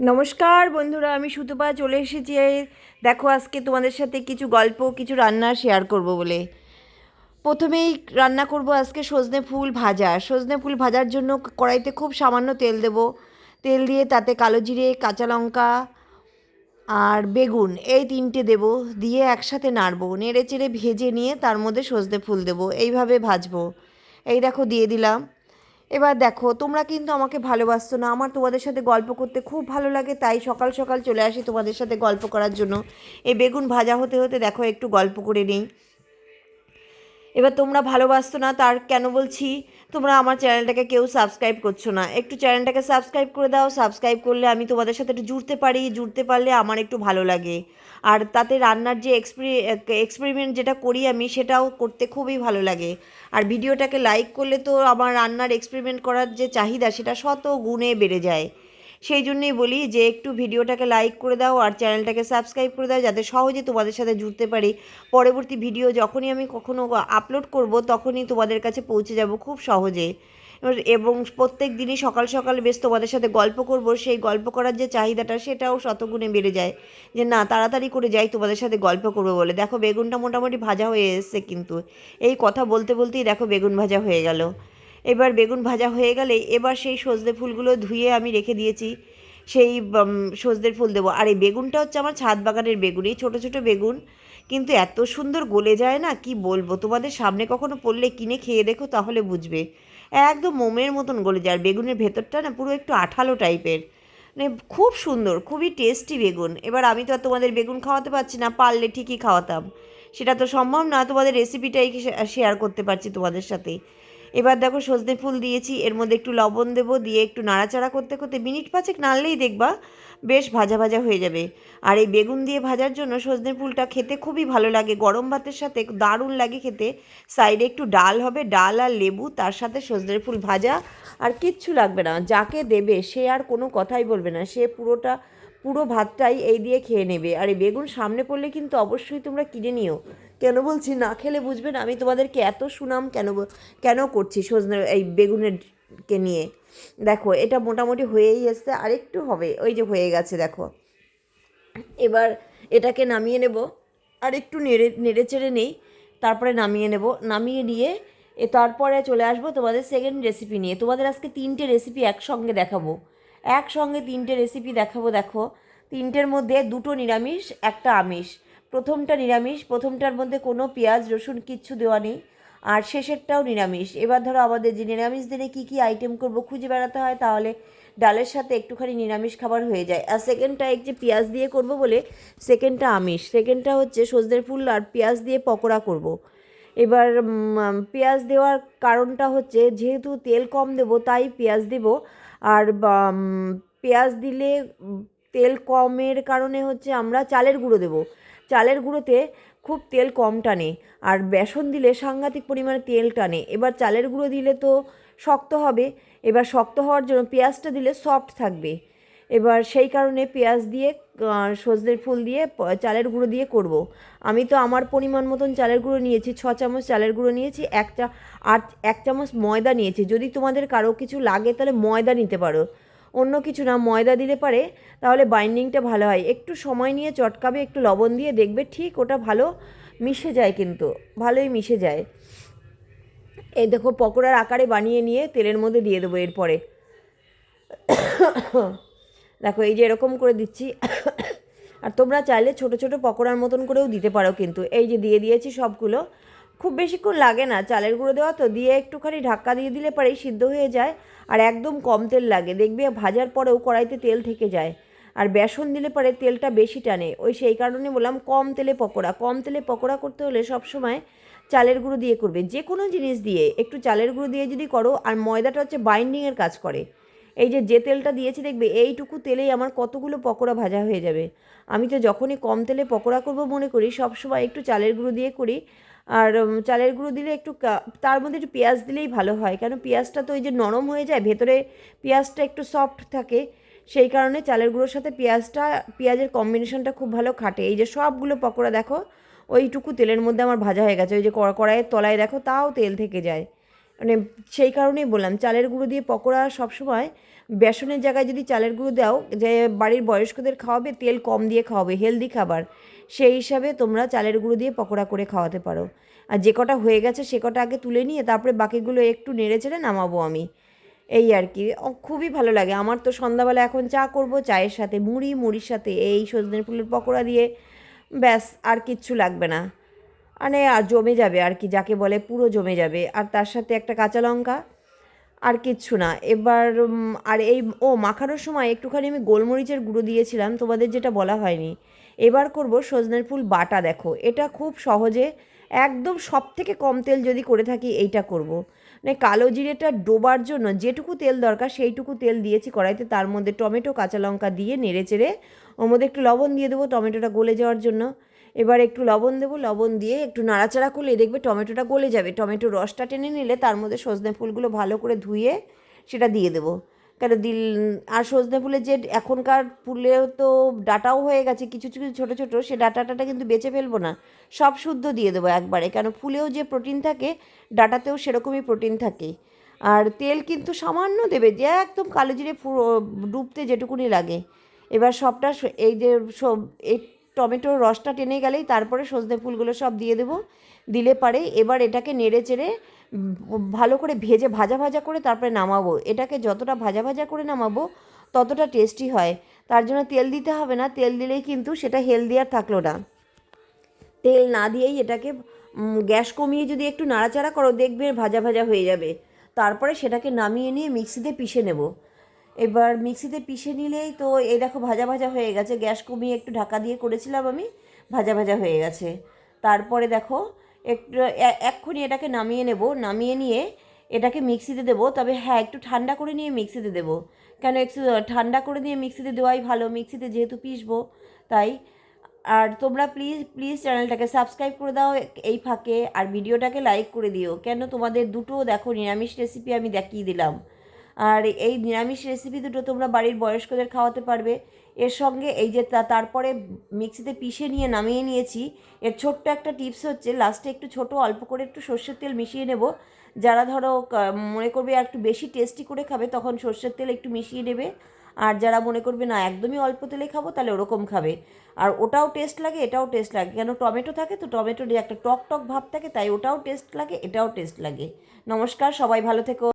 নমস্কার বন্ধুরা, আমি সুতপা চলে এসেছি। দেখো, আজকে তোমাদের সাথে কিছু গল্প, কিছু রান্না শেয়ার করব বলে। প্রথমেই রান্না করব আজকে সজনে ফুল ভাজা। সজনে ফুল ভাজার জন্য কড়াইতে খুব সামান্য তেল দেব। তেল দিয়ে তাতে কালো জিরে, কাঁচা লঙ্কা আর বেগুন, এই তিনটে দেব। দিয়ে একসাথে নাড়ব। নেড়ে চেড়ে ভেজে নিয়ে তার মধ্যে সজনে ফুল দেবো। এইভাবে ভাজবো। এই দেখো, দিয়ে দিলাম। এবার দেখো, তোমরা কিন্তু আমাকে ভালোবাসছো না। আমার তোমাদের সাথে গল্প করতে খুব ভালো লাগে, তাই সকাল সকাল চলে আসি তোমাদের সাথে গল্প করার জন্য। এই বেগুন ভাজা হতে হতে দেখো, একটু গল্প করে নিই। এবার তোমরা ভালোবাসতো না, তার কেন বলছি? তোমরা আমার চ্যানেলটাকে কেউ সাবস্ক্রাইব করছ না। একটু চ্যানেলটাকে সাবস্ক্রাইব করে দাও। সাবস্ক্রাইব করলে আমি তোমাদের সাথে একটু জুড়তে পারি। জুড়তে পারলে আমার একটু ভালো লাগে। আর তাতে রান্নার যে এক্সপেরি এক্সপেরিমেন্ট যেটা করি আমি, সেটাও করতে খুবই ভালো লাগে। আর ভিডিওটাকে লাইক করলে তো আমার রান্নার এক্সপেরিমেন্ট করার যে চাহিদা, সেটা শত গুণে বেড়ে যায়। সেই জন্যই বলি যে একটু ভিডিওটাকে লাইক করে দাও আর চ্যানেলটাকে সাবস্ক্রাইব করে দাও যাতে সহজে তোমাদের সাথে জুড়তে পারি। পরবর্তী ভিডিও যখনই আমি কখনও আপলোড করব তখনই তোমাদের কাছে পৌঁছে যাব খুব সহজে। এবং প্রত্যেক দিনই সকাল সকাল বেশ তোমাদের সাথে গল্প করব, সেই গল্প করার যে চাহিদাটা সেটাও শতগুণে বেড়ে যায়। যে না, তাড়াতাড়ি করে যাই তোমাদের সাথে গল্প করব বলে। দেখো বেগুনটা মোটামুটি ভাজা হয়ে এসছে কিন্তু। এই কথা বলতে বলতেই দেখো বেগুন ভাজা হয়ে গেল। এবার বেগুন ভাজা হয়ে গেলে এবার সেই সজনে ফুলগুলো ধুয়ে আমি রেখে দিয়েছি। সেই সজনের ফুল দেবো। আর এই বেগুনটা হচ্ছে আমার ছাদ বাগানের বেগুন, এই ছোটো ছোটো বেগুন। কিন্তু এত সুন্দর গলে যায় না, কি বলব? তোমাদের সামনে কখনো পড়লে কিনে খেয়ে দেখো, তাহলে বুঝবে। একদম মোমের মতন গলে যায়। আর বেগুনের ভেতরটা না পুরো একটু আঠালো টাইপের। মানে খুব সুন্দর, খুবই টেস্টি বেগুন। এবার আমি তো আর তোমাদের বেগুন খাওয়াতে পারছি না, পারলে ঠিকই খাওয়াতাম। সেটা তো সম্ভব না, তোমাদের রেসিপিটাই শেয়ার করতে পারছি তোমাদের সাথে। এবার দেখো সজনে ফুল দিয়েছি, এর মধ্যে একটু লবণ দেবো, দিয়ে একটু নাড়াচাড়া করতে করতে মিনিট পাঁচেক নাড়লেই দেখবা বেশ ভাজা ভাজা হয়ে যাবে। আর এই বেগুন দিয়ে ভাজার জন্য সজনে ফুলটা খেতে খুবই ভালো লাগে, গরম ভাতের সাথে দারুণ লাগে খেতে। সাইডে একটু ডাল হবে, ডাল আর লেবু, তার সাথে সজনের ফুল ভাজা, আর কিচ্ছু লাগবে না। যাকে দেবে, সে আর কোনো কথাই বলবে না, সে পুরোটা, পুরো ভাতটাই এই দিয়ে খেয়ে নেবে। আর এই বেগুন সামনে পড়লে কিন্তু অবশ্যই তোমরা কিনে নিও। কেন বলছি? না খেলে বুঝবেন আমি তোমাদেরকে এত সুনাম কেন কেন করছি সজনে, এই বেগুনেরকে নিয়ে? দেখো, এটা মোটামুটি হয়েই এসছে। আরেকটু হবে, ওই যে হয়ে গেছে, দেখো। এবার এটাকে নামিয়ে নেব। আর একটু নেড়ে নেড়ে চেড়ে নেই। তারপরে নামিয়ে নেব। নামিয়ে নিয়ে এ তারপরে চলে আসব তোমাদের সেকেন্ড রেসিপি নিয়ে। তোমাদের আজকে তিনটে রেসিপি একসঙ্গে দেখাবো। একসঙ্গে তিনটে রেসিপি দেখাবো, দেখো। তিনটের মধ্যে দুটো নিরামিষ, একটা আমিষ। প্রথমটা নিরামিষ, প্রথমটার মধ্যে কোনো পেঁয়াজ, রসুন কিচ্ছু দেওয়া নেই, আর শেষেরটাও নিরামিষ। এবার ধরো আমাদের যে নিরামিষ দিনে কী কী আইটেম করব খুঁজে বেড়াতে হয়, তাহলে ডালের সাথে একটুখানি নিরামিষ খাবার হয়ে যায়। আর সেকেন্ডটা এক যে পেঁয়াজ দিয়ে করব বলে সেকেন্ডটা আমিষ। সেকেন্ডটা হচ্ছে সজনের ফুল আর পেঁয়াজ দিয়ে পকোড়া করব। এবার পেঁয়াজ দেওয়ার কারণটা হচ্ছে যেহেতু তেল কম দেব, তাই পেঁয়াজ দেব। আর পেঁয়াজ দিলে তেল কমের কারণে হচ্ছে আমরা চালের গুঁড়ো দেবো। চালের গুঁড়োতে খুব তেল কম টানে আর বেসন দিলে সাংঘাতিক পরিমাণে তেল টানে। এবার চালের গুঁড়ো দিলে তো শক্ত হবে, এবার শক্ত হওয়ার জন্য পেঁয়াজটা দিলে সফট থাকবে। এবার সেই কারণে পেঁয়াজ দিয়ে সজনের ফুল দিয়ে চালের গুঁড়ো দিয়ে করব। আমি তো আমার পরিমাণ মতন চালের গুঁড়ো নিয়েছি, ছ চামচ চালের গুঁড়ো নিয়েছি, এক চা, আর এক চামচ ময়দা নিয়েছি। যদি তোমাদের কারও কিছু লাগে তাহলে ময়দা নিতে পারো। অন্য কিছু না, ময়দা দিলে পারে, তাহলে বাইন্ডিংটা ভালো হয়। একটু সময় নিয়ে চটকাবে, একটু লবণ দিয়ে দেখবে ঠিক ওটা ভালো মিশে যায় কিন্তু, ভালোই মিশে যায়। এই দেখো, পকোড়ার আকারে বানিয়ে নিয়ে তেলের মধ্যে দিয়ে দেবো এরপরে। দেখো, এই যে এরকম করে দিচ্ছি। আর তোমরা চাইলে ছোট ছোট পকোড়ার মতন করেও দিতে পারো কিন্তু। এই যে দিয়ে দিয়েছি সবগুলো। খুব বেশিক্ষণ লাগে না। চালের গুঁড়ো দেওয়া তো দিয়ে একটুখানি ধাক্কা দিয়ে দিলে পরেই সিদ্ধ হয়ে যায় আর একদম কম তেল লাগে। দেখবে ভাজার পরেও কড়াইতে তেল থেকে যায় আর বেসন দিলে পরে তেলটা বেশি টানে। ওই সেই কারণে বললাম কম তেলে পকোড়া। কম তেলে পকোড়া করতে হলে সবসময় চালের গুঁড়ো দিয়ে করবে। যে কোনো জিনিস দিয়ে একটু চালের গুঁড়ো দিয়ে যদি করো আর ময়দাটা হচ্ছে বাইন্ডিংয়ের কাজ করে। এই যে যে তেলটা দিয়েছি, দেখবে এইটুকু তেলেই আমার কতগুলো পকোড়া ভাজা হয়ে যাবে। আমি তো যখনই কম তেলে পকোড়া করব মনে করি সবসময় একটু চালের গুঁড়ো দিয়ে করি। আর চালের গুঁড়ো দিলে একটু তার মধ্যে একটু পেঁয়াজ দিলেই ভালো হয়। কেন পেঁয়াজটা তো ওই যে নরম হয়ে যায়, ভেতরে পেঁয়াজটা একটু সফট থাকে, সেই কারণে চালের গুঁড়োর সাথে পেঁয়াজটা, পেঁয়াজের কম্বিনেশনটা খুব ভালো খাটে। এই যে সবগুলো পকোড়া দেখো, ওইটুকু তেলের মধ্যে আমার ভাজা হয়ে গেছে। ওই যে কড়াইয়ের তলায় দেখো, তাও তেল থেকে যায়। মানে সেই কারণেই বললাম, চালের গুঁড়ো দিয়ে পকোড়া সবসময় বেসনের জায়গায় যদি চালের গুঁড়ো দাও, যে বাড়ির বয়স্কদের খাওয়াবে, তেল কম দিয়ে খাওয়াবে হেলদি খাবার, সেই হিসাবে তোমরা চালের গুঁড়ো দিয়ে পকোড়া করে খাওয়াতে পারো। আর যে কটা হয়ে গেছে, সে কটা আগে তুলে নিয়ে তারপরে বাকিগুলো একটু নেড়ে চেড়ে নামাবো আমি। এই আর কি। খুবই ভালো লাগে। আমার তো সন্ধ্যাবেলা এখন চা করব, চায়ের সাথে মুড়ি, মুড়ির সাথে এই সজনের ফুলের পকোড়া দিয়ে, ব্যাস, আর কিচ্ছু লাগবে না। মানে আর জমে যাবে আর কি, যাকে বলে পুরো জমে যাবে। আর তার সাথে একটা কাঁচা লঙ্কা, আর কিচ্ছু না। এবার আর এই, ও মাখানোর সময় একটুখানি আমি গোলমরিচের গুঁড়ো দিয়েছিলাম, তোমাদের যেটা বলা হয়নি। এবার করব সজনের ফুল বাটা, দেখো। এটা খুব সহজে, একদম সব থেকে কম তেল যদি করে থাকি এইটা করব। মানে কালো জিরেটা ডোবার জন্য যেটুকু তেল দরকার, সেইটুকু তেল দিয়েছি কড়াইতে। তার মধ্যে টমেটো, কাঁচা লঙ্কা দিয়ে নেড়ে চেড়ে, ওর মধ্যে একটু লবণ দিয়ে দেবো টমেটোটা গলে যাওয়ার জন্য। এবার একটু লবণ দেবো, লবণ দিয়ে একটু নাড়াচাড়া করলে দেখবে টমেটোটা গলে যাবে। টমেটোর রসটা টেনে নিলে তার মধ্যে সজনে ফুলগুলো ভালো করে ধুয়ে সেটা দিয়ে দেবো। কেন দিল, আর সজনে ফুলের যে এখনকার ফুলেও তো ডাটাও হয়ে গেছে, কিছু কিছু ছোটো ছোটো, সে ডাটাটা কিন্তু বেঁচে ফেলব না। সব শুদ্ধ দিয়ে দেবো একবারে, কেন ফুলেও যে প্রোটিন থাকে, ডাটাতেও সেরকমই প্রোটিন থাকে। আর তেল কিন্তু সামান্য দেবে, যে একদম কালো জিরে ডুবতে যেটুকুনি লাগে। এবার সবটা এই যে সব টমেটোর রসটা টেনে গেলেই তারপরে সজনে ফুলগুলো সব দিয়ে দেবো। দিলে পারে এবার এটাকে নেড়ে চেড়ে ভালো করে ভেজে ভাজা ভাজা করে তারপরে নামাবো। এটাকে যতটা ভাজা ভাজা করে নামাবো, ততটা টেস্টি হয়। তার জন্য তেল দিতে হবে না, তেল দিলেই কিন্তু সেটা হেলদি আর থাকল না। তেল না দিয়েই এটাকে গ্যাস কমিয়ে যদি একটু নাড়াচাড়া করো দেখবে ভাজা ভাজা হয়ে যাবে। তারপরে সেটাকে নামিয়ে নিয়ে মিক্সিতে পিষে নেব। এবার মিক্সিতে পিষে নিলেই তো এই দেখো ভাজা ভাজা হয়ে গেছে। গ্যাস কমিয়ে একটু ঢাকা দিয়ে করেছিলাম আমি, ভাজা ভাজা হয়ে গেছে। তারপরে দেখো, একটু এক্ষুনি এটাকে নামিয়ে নেব। নামিয়ে নিয়ে এটাকে মিক্সিতে দেবো। তবে হ্যাঁ একটু ঠান্ডা করে নিয়ে মিক্সিতে দেবো। কেন একটু ঠান্ডা করে নিয়ে মিক্সিতে দেওয়াই ভালো। মিক্সিতে যেহেতু পিসবো তাই। আর তোমরা প্লিজ প্লিজ চ্যানেলটাকে সাবস্ক্রাইব করে দাও এই ফাঁকে। আর ভিডিওটাকে লাইক করে দিও। কেন তোমাদের দুটো দেখো নিরামিষ রেসিপি আমি দেখিয়ে দিলাম। আর এই নিরামিষ রেসিপি দুটো তোমরা বাড়ির বয়স্কদের খাওয়াতে পারবে। এর সঙ্গে এই যে তারপরে মিক্সিতে পিষে নিয়ে নামিয়ে নিয়েছি। এর ছোট্ট একটা টিপস হচ্ছে, লাস্টে একটু ছোট, অল্প করে একটু সর্ষের তেল মিশিয়ে নেব। যারা ধরো মনে করবে আর একটু বেশি টেস্টি করে খাবে, তখন সর্ষের তেল একটু মিশিয়ে নেবে। আর যারা মনে করবে, না, একদমই অল্প তেলে খাব, তাহলে ওরকম খাবে। আর ওটাও টেস্ট লাগে, এটাও টেস্ট লাগে। কেন, টমেটো থাকে তো, টমেটোর একটা টক টক ভাব থাকে, তাই ওটাও টেস্ট লাগে, এটাও টেস্ট লাগে। নমস্কার, সবাই ভালো থেকো।